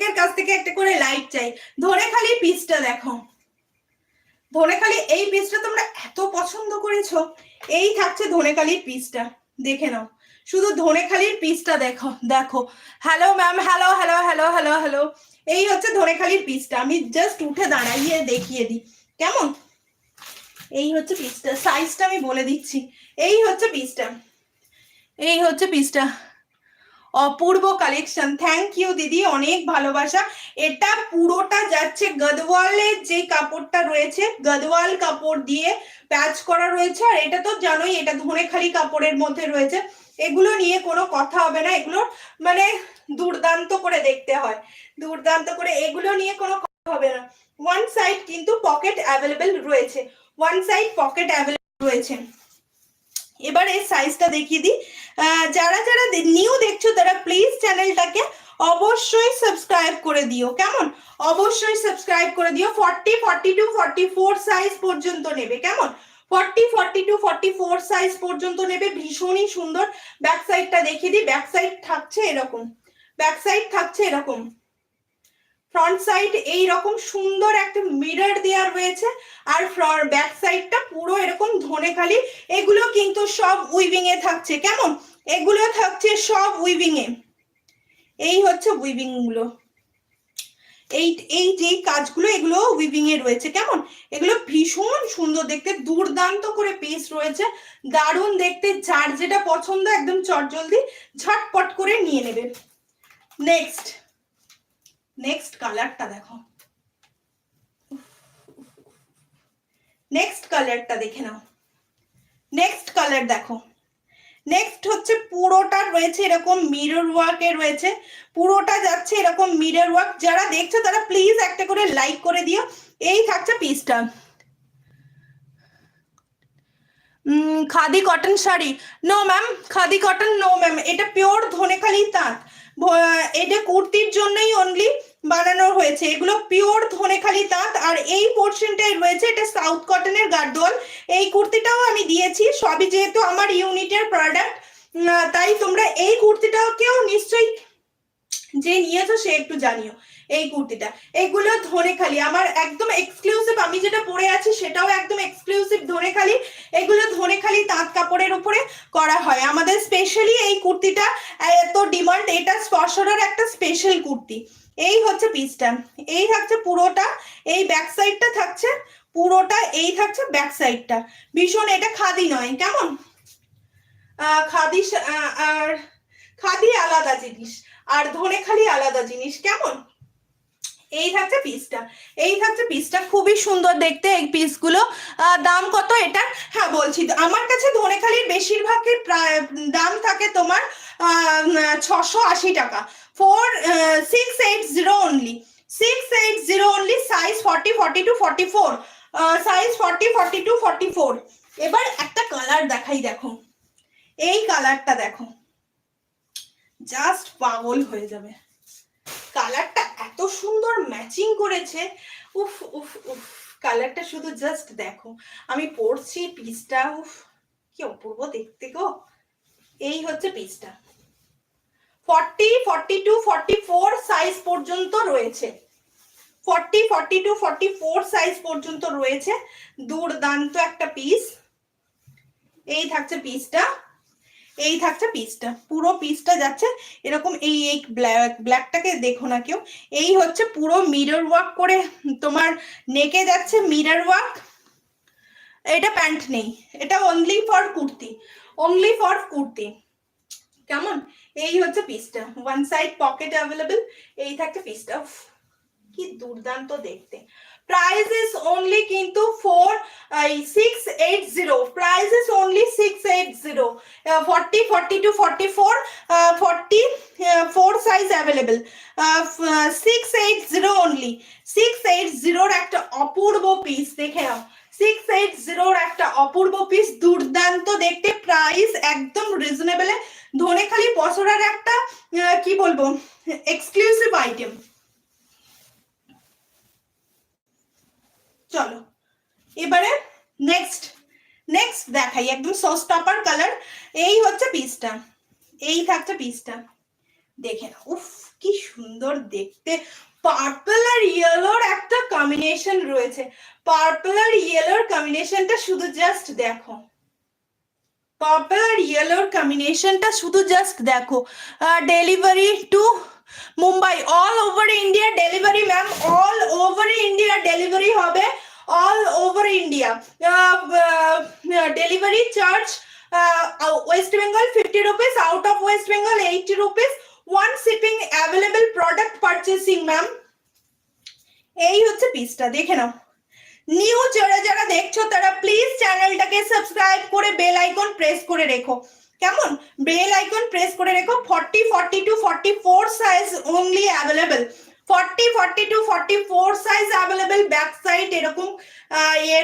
প্রত্যেকের কাছ থেকে একটা করে লাইক চাই। ধরে খালি পিসটা দেখো। ধরে খালি এই পিসটা তোমরা এত পছন্দ করেছ, এই থাকছে ধনেখালির পিসটা দেখে নাও। শুধু ধনেখালির পিসটা দেখো দেখো। Hello ma'am hello hello hello hello hello এই হচ্ছে ধনেখালির পিসটা আমি জাস্ট উঠে দাঁড়াইয়ে দেখিয়ে দিই। কেমন? এই হচ্ছে পিসটা সাইজটা আমি বলে দিচ্ছি। এই হচ্ছে পিসটা এই হচ্ছে পিসটা অপূর্ব কালেকশন থ্যাংক ইউ দিদি, অনেক ভালোবাসা। এটা পুরোটা যাচ্ছে গদওয়ালের যে কাপড়টা রয়েছে, গদওয়াল কাপড় দিয়ে প্যাচ করা রয়েছে। আর এটা তো জানোই, এটা ধনেখালি কাপড়ের মধ্যে রয়েছে। এগুলো নিয়ে কোনো কথা হবে না। এগুলো মানে দুর্দান্ত করে দেখতে হয়। দুর্দান্ত করে এগুলো নিয়ে কোনো কথা হবে না। ওয়ান সাইড কিন্তু পকেট অ্যাভেলেবেল রয়েছে। ওয়ান সাইড পকেট অ্যাভেলেবেল রয়েছে। এবার এর সাইজটা দেখিয়ে দিই। যারা যারা নিউ দেখছ, তারা প্লিজ চ্যানেলটাকে অবশ্যই সাবস্ক্রাইব করে দিও। কেমন? অবশ্যই সাবস্ক্রাইব করে দিও। Forty forty two forty four size পর্যন্ত নেবে। কেমন? Forty forty two forty four size পর্যন্ত নেবে। ভীষণই সুন্দর। ব্যাক সাইডটা দেখিয়ে দিই। ব্যাক সাইড থাকছে এরকম। ব্যাক সাইড থাকছে এরকম। ফ্রন্ট সাইড এই রকম সুন্দর একটা মিরর দেওয়া রয়েছে। আর ব্যাক সাইডটা পুরো এরকম ধনে খালি এগুলো কিন্তু সব উইভিং এ থাকছে। কেমন? এগুলো থাকছে সব উইভিং এ। এই হচ্ছে উইভিংগুলো। এই এই যে কাজগুলো, এগুলো উইভিং এ রয়েছে, কেমন? এগুলো ভীষণ সুন্দর দেখতে, দুর্দান্ত করে পিস রয়েছে। দারুণ দেখতে, যার যেটা পছন্দ, একদম চটজলদি ঝটপট করে নিয়ে নেবে। নেক্সট নেক্সট কালারটা দেখো। নেক্সট কালারটা দেখে নাও। নেক্সট কালার দেখো। নেক্সট হচ্ছে পুরোটা রয়েছে এরকম মিরর ওয়ার্কে রয়েছে। পুরোটা যাচ্ছে এরকম মিরর ওয়ার্ক যারা দেখছ তারা প্লিজ একটা করে লাইক করে দিও। এই থাকছে পিসটা khadi cotton sari. No ma'am khadi cotton no ma'am এটা পিওর ধনেখালি তাঁত। এটা কুর্তির জন্যই অনলি বানানো হয়েছে। এগুলো পিওর ধনেখালি তাঁত, আর এই পোর্শনটাই রয়েছে, এটা সাউথ কটনের গার্ডোয়াল এই কুর্তিটাও আমি দিয়েছি, সবই যেহেতু আমার ইউনিটের প্রোডাক্ট তাই তোমরা এই কুর্তিটাকেও নিশ্চয়ই যে নিয়েছো সে একটু জানিও। এই কুর্তিটা। এগুলো ধনেখালি। আমার একদম এক্সক্লুসিভ আমি যেটা পরে আছি সেটাও একদম এক্সক্লুসিভ ধনেখালি। এগুলো ধনেখালি তাঁত কাপড়ের উপরে করা হয়। আমাদের স্পেশালি এই কুর্তিটা এত ডিমান্ড এটা স্পর্শরার একটা স্পেশাল কুর্তি। এই হচ্ছে পিসটা এই থাকছে পুরোটা। এই ব্যাক সাইডটা থাকছে, পুরোটা এই থাকছে ব্যাক সাইডটা ভীষণ, এটা খাদি নয়, কেমন? খাদি আর, খাদি আলাদা জিনিস। আর ধনেখালি আলাদা জিনিস, কেমন? এই থাকছে পিসটা এই থাকছে পিসটা খুবই সুন্দর দেখতে এই পিসগুলো দাম কত এটা হ্যাঁ বলছি। আমার কাছে ধনেখালির বেশিরভাগের প্রায়, দাম থাকে তোমার ছশো আশি টাকা। Four six eight zero only six eight zero only size forty forty two forty four size forty forty two forty four এবার একটা কালার দেখাই, দেখো। এই কালারটা দেখো। জাস্ট পাগল হয়ে যাবে। কালারটা সুন্দর ম্যাচিং করেছে। উফ উফ উফ কালারটা শুধু জাস্ট দেখো। আমি পরছি পিসটা উফ, কি অপূর্ব দেখতে গো। এই হচ্ছে পিসটা forty forty two forty four size পর্যন্ত রয়েছে। Forty forty two forty four size পর্যন্ত রয়েছে। দুর্দান্ত একটা পিস এই থাকছে পিসটা এই থাকছে পিসটা পুরো পিসটা যাচ্ছে, এরকম এই এই ব্ল্যাক ব্ল্যাকটাকে দেখো না কেউ। এই হচ্ছে পুরো মিরর ওয়ার্ক করে তোমার নেকে যাচ্ছে মিরর ওয়ার্ক এটা প্যান্ট নেই, এটা only for kurti only for kurti. কেমন? এই হচ্ছে পিসটা ওয়ান সাইড পকেট অ্যাভেলেবেল এই থাকছে পিসটা কি দুর্দান্ত দেখতে। প্রাইস ইজ অনলি কিন্তু four six eight zero price only four size available six eight zero only six eight একটা অপূর্ব পিস দেখে নাও। দুর্দান্ত দেখতে প্রাইস একদম রিজনেবল ধনেখালি পসরার একটা কি বলব এক্সক্লুসিভ আইটেম চলো, এবারে নেক্সট নেক্সট দেখাই একদম সস টপার কালার এই হচ্ছে পিসটা এই থাকছে পিসটা দেখে না উফ, কি সুন্দর দেখতে। পার্পল আর ইয়েলোর একটা কম্বিনেশন রয়েছে। পার্পল আর ইয়েলোর কম্বিনেশনটা শুধু জাস্ট দেখো। পার্পল আর ইয়েলোর কম্বিনেশনটা শুধু জাস্ট দেখো। Delivery to Mumbai all over India delivery ma'am all over India delivery হবে all over India delivery charge West Bengal fifty rupees out of West Bengal eighty rupees one shipping available product purchasing ma'am এই হচ্ছে পিসটা দেখে নাও। New যারা যারা দেখছ, তারা please চ্যানেলটাকে সাবস্ক্রাইব করে বেল আইকন প্রেস করে রেখো। কেমন? বেল আইকন প্রেস করে রেখো। Forty forty two forty four size only available forty forty two forty four size available back side এরকম ইয়ে